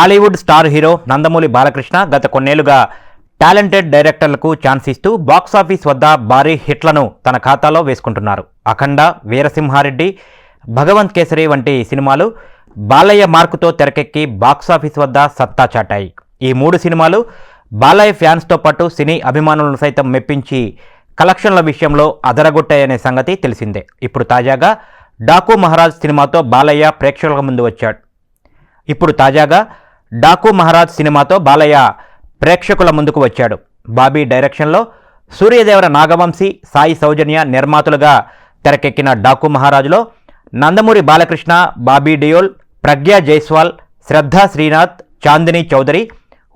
Tollywood star hero Nandamuri Balakrishna గత కొన్నేళ్ళుగా talented డైరెక్టర్లకు ఛాన్స్ ఇస్తూ బాక్సాఫీస్ వద్ద భారీ హిట్లను తన ఖాతాలో వేసుకుంటున్నారు. అఖండ వీరసింహారెడ్డి భగవంత్ కేసరి వంటి సినిమాలు బాలయ్య మార్కుతో తెరకెక్కి బాక్సాఫీస్ వద్ద సత్తా చాటాయి. ఈ మూడు సినిమాలు బాలయ్య ఫ్యాన్స్తో పాటు సినీ అభిమానులను సైతం మెప్పించి కలెక్షన్ల విషయంలో అదరగొట్టాయనే సంగతి తెలిసిందే. ఇప్పుడు తాజాగా డాకు మహారాజ్ సినిమాతో బాలయ్య ప్రేక్షకుల ముందు వచ్చాడు. ఇప్పుడు తాజాగా డాకు మహారాజ్ సినిమాతో బాలయ్య ప్రేక్షకుల ముందుకు వచ్చాడు. బాబీ డైరెక్షన్లో సూర్యదేవర నాగవంశీ సాయి సౌజన్య నిర్మాతలుగా తెరకెక్కిన డాకు మహారాజులో నందమూరి బాలకృష్ణ బాబీ డియోల్ ప్రజ్ఞా జైస్వాల్ శ్రద్ధా శ్రీనాథ్ చాందిని చౌదరి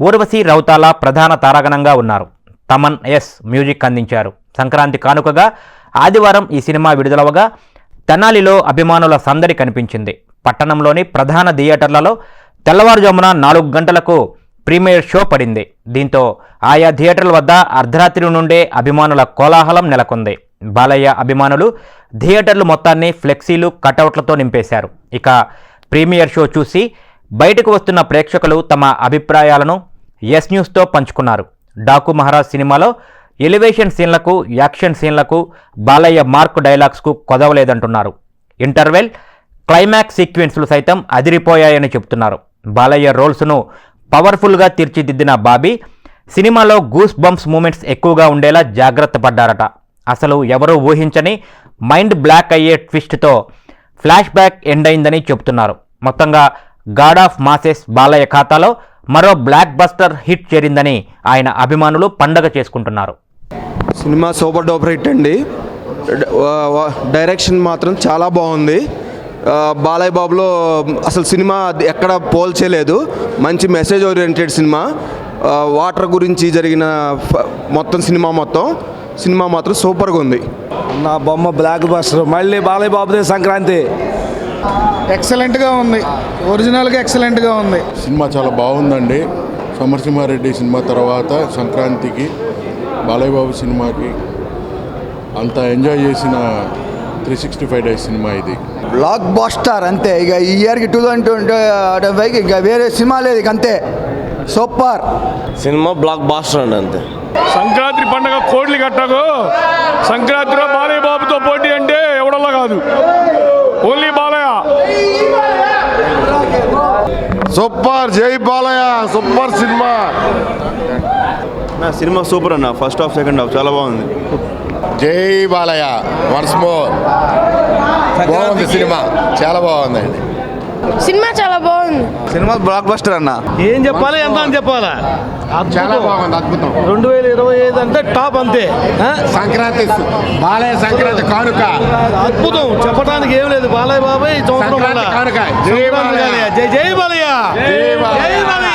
ఊర్వశి రౌతాల ప్రధాన తారాగణంగా ఉన్నారు. తమన్ ఎస్ మ్యూజిక్ అందించారు. సంక్రాంతి కానుకగా ఆదివారం ఈ సినిమా విడుదలవగా తెనాలిలో అభిమానుల సందడి కనిపించింది. పట్టణంలోని ప్రధాన థియేటర్లలో తెల్లవారుజామున నాలుగు గంటలకు ప్రీమియర్ షో పడింది. దీంతో ఆయా థియేటర్ల వద్ద అర్ధరాత్రి నుండే అభిమానుల కోలాహలం నెలకొంది. బాలయ్య అభిమానులు థియేటర్లు మొత్తాన్ని ఫ్లెక్సీలు కటౌట్లతో నింపేశారు. ఇక ప్రీమియర్ షో చూసి బయటకు వస్తున్న ప్రేక్షకులు తమ అభిప్రాయాలను ఎస్ న్యూస్తో పంచుకున్నారు. డాకు మహారాజ్ సినిమాలో ఎలివేషన్ సీన్లకు యాక్షన్ సీన్లకు బాలయ్య మార్క్ డైలాగ్స్కు కొదవలేదంటున్నారు. ఇంటర్వెల్ క్లైమాక్స్ సీక్వెన్స్లు సైతం అదిరిపోయాయని చెబుతున్నారు బాలయ్య రోల్స్ను పవర్ఫుల్గా తీర్చిదిద్దిన బాబీ సినిమాలో గూస్ బంప్స్ మూమెంట్స్ ఎక్కువగా ఉండేలా జాగ్రత్త పడ్డారట. అసలు ఎవరూ ఊహించని మైండ్ బ్లాక్ అయ్యే ట్విస్ట్తో ఫ్లాష్ బ్యాక్ ఎండ్ అయిందని చెబుతున్నారు. మొత్తంగా గాడ్ ఆఫ్ మాసెస్ బాలయ్య ఖాతాలో మరో బ్లాక్ బస్టర్ హిట్ చేరిందని ఆయన అభిమానులు పండగ చేసుకుంటున్నారు. సినిమా సూపర్ డూపర్ హిట్ అండి. డైరెక్షన్ మాత్రం చాలా బాగుంది. బాలయ్య బాబులో అసలు సినిమా అది ఎక్కడ పోల్చేలేదు. మంచి మెసేజ్ ఓరియంటెడ్ సినిమా. వాటర్ గురించి జరిగిన ఫ- మొత్తం సినిమా మొత్తం. సినిమా మాత్రం సూపర్గా ఉంది. నా బొమ్మ బ్లాక్ బస్టర్ మళ్ళీ బాలయ్య బాబుదే సంక్రాంతి. ఎక్సలెంట్గా ఉంది. ఒరిజినల్గా ఎక్సలెంట్గా ఉంది. సినిమా చాలా బాగుందండి. సమరసింహారెడ్డి సినిమా తర్వాత సంక్రాంతికి బాలయ్య బాబు సినిమాకి అంత ఎంజాయ్ చేసిన three sixty five days cinema ఇది. బ్లాక్ బాస్టర్ అంతే. ఇక ఈ ఇయర్కి టూ థౌజండ్ ట్వంటీ ఫైవ్కి ఇక వేరే సినిమా లేదు ఇక అంతే. సూపర్ సినిమా బ్లాక్ బాస్టర్ అండి అంతే. సంక్రాంతి పండగ కోడ్లు కట్టకు. సంక్రాంతిలో బాలయ్య బాబుతో పోటీ అంటే ఎవడల్లా కాదు. ఓన్లీ బాలయ్య. సూపర్ జై బాలయ్య. Super cinema. నా సినిమా సూపర్ అన్న. ఫస్ట్ హాఫ్ సెకండ్ హాఫ్ చాలా బాగుంది. జై బాలయ్య వన్స్ మోర్. బాగుంది సినిమా చాలా బాగుందండి సినిమా చాలా బాగుంది. సినిమా బ్లాక్ బస్టర్ అన్న. ఏం చెప్పాలి? ఎంత అని చెప్పాలా? చాలా బాగుంది అద్భుతం. రెండు వేల ఇరవై ఐదు అంటే టాప్ అంతే? సంక్రాంతి బాలయ్య సంక్రాంతి కానుక. అద్భుతం. చెప్పడానికి ఏం లేదు. బాలయ్య బాబాయ్ సంవత్సరం జై బాలయ్య. జై బాలయ్య. జై బాలయ్య.